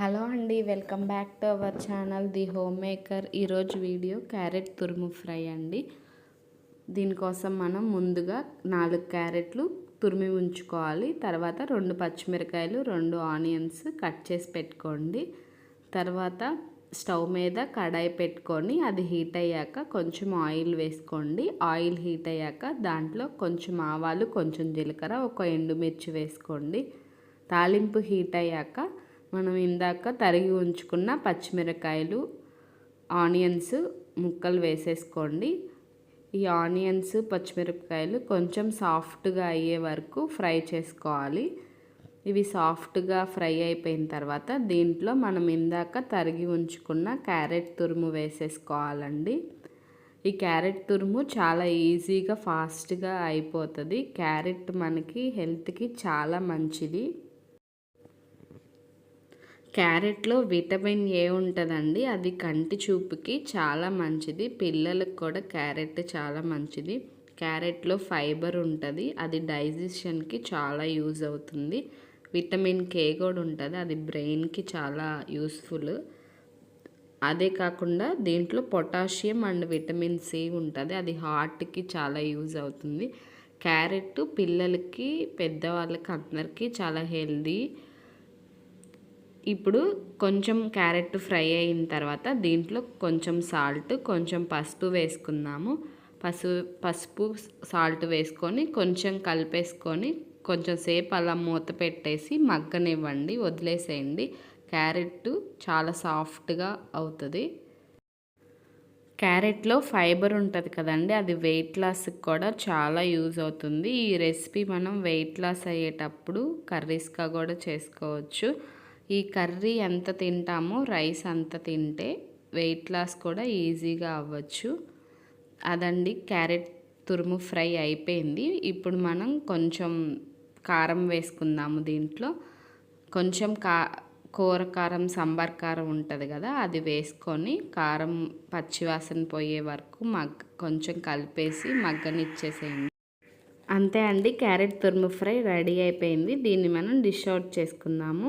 Hello అండి welcome back to our channel the home maker ఈరోజు video carrot తురుము fry అండి. దీనికోసం మనం ముందుగా నాలుగు క్యారెట్లు తురిమి ఉంచుకోవాలి. తర్వాత రెండు పచ్చిమిరకాయలు రెండు ఆనియన్స్ కట్ చేసి పెట్టుకోండి. తర్వాత స్టవ్ మీద కడాయి పెట్టుకొని అది హీట్ అయ్యాక కొంచెం ఆయిల్ వేసుకోండి. ఆయిల్ హీట్ అయ్యాక దాంట్లో కొంచెం ఆవాలు కొంచెం జీలకర్ర ఒక ఎండుమిర్చి వేసుకోండి. తాలింపు హీట్ అయ్యాక మనం ఇందాక తరిగి ఉంచుకున్న పచ్చిమిరకాయలు ఆనియన్స్ ముక్కలు వేసేసుకోండి. ఈ ఆనియన్స్ పచ్చిమిరపకాయలు కొంచెం సాఫ్ట్గా అయ్యే వరకు ఫ్రై చేసుకోవాలి. ఇవి సాఫ్ట్గా ఫ్రై అయిపోయిన తర్వాత దీంట్లో మనం ఇందాక తరిగి ఉంచుకున్న క్యారెట్ తురుము వేసేసుకోవాలండి. ఈ క్యారెట్ తురుము చాలా ఈజీగా ఫాస్ట్గా అయిపోతుంది. క్యారెట్ మనకి హెల్త్కి చాలా మంచిది. క్యారెట్లో విటమిన్ ఏ ఉంటుందండి అది కంటి చూపుకి చాలా మంచిది పిల్లలకు కూడా క్యారెట్ చాలా మంచిది. క్యారెట్లో ఫైబర్ ఉంటుంది అది డైజెషన్కి చాలా యూజ్ అవుతుంది. విటమిన్ కే కూడా ఉంటుంది అది బ్రెయిన్కి చాలా యూస్ఫుల్. అదే కాకుండా దీంట్లో పొటాషియం అండ్ విటమిన్ సి ఉంటుంది అది హార్ట్కి చాలా యూజ్ అవుతుంది. క్యారెట్ పిల్లలకి పెద్దవాళ్ళకి అందరికీ చాలా హెల్దీ. ఇప్పుడు కొంచెం క్యారెట్ ఫ్రై అయిన తర్వాత దీంట్లో కొంచెం సాల్ట్ కొంచెం పసుపు వేసుకుందాము. పసుపు పసుపు సాల్ట్ వేసుకొని కొంచెం కలిపేసుకొని కొంచెం సేపు అలా మూత పెట్టేసి మగ్గనివ్వండి వదిలేసేయండి. క్యారెట్ చాలా సాఫ్ట్గా అవుతుంది. క్యారెట్లో ఫైబర్ ఉంటుంది కదండి అది వెయిట్ లాస్కి కూడా చాలా యూజ్ అవుతుంది. ఈ రెసిపీ మనం వెయిట్ లాస్ అయ్యేటప్పుడు కర్రీస్గా కూడా చేసుకోవచ్చు. ఈ కర్రీ ఎంత తింటామో రైస్ అంత తింటే వెయిట్ లాస్ కూడా ఈజీగా అవ్వచ్చు. అదండి క్యారెట్ తురుము ఫ్రై అయిపోయింది. ఇప్పుడు మనం కొంచెం కారం వేసుకుందాము దీంట్లో. కొంచెం కా కూర కారం సాంబార్ కారం ఉంటుంది కదా అది వేసుకొని కారం పచ్చివాసన పోయే వరకు మగ్ కొంచెం కలిపేసి మగ్గనిచ్చేసేయండి. అంతే అండి క్యారెట్ తురుము ఫ్రై రెడీ అయిపోయింది. దీన్ని మనం డిష్ అవుట్ చేసుకుందాము.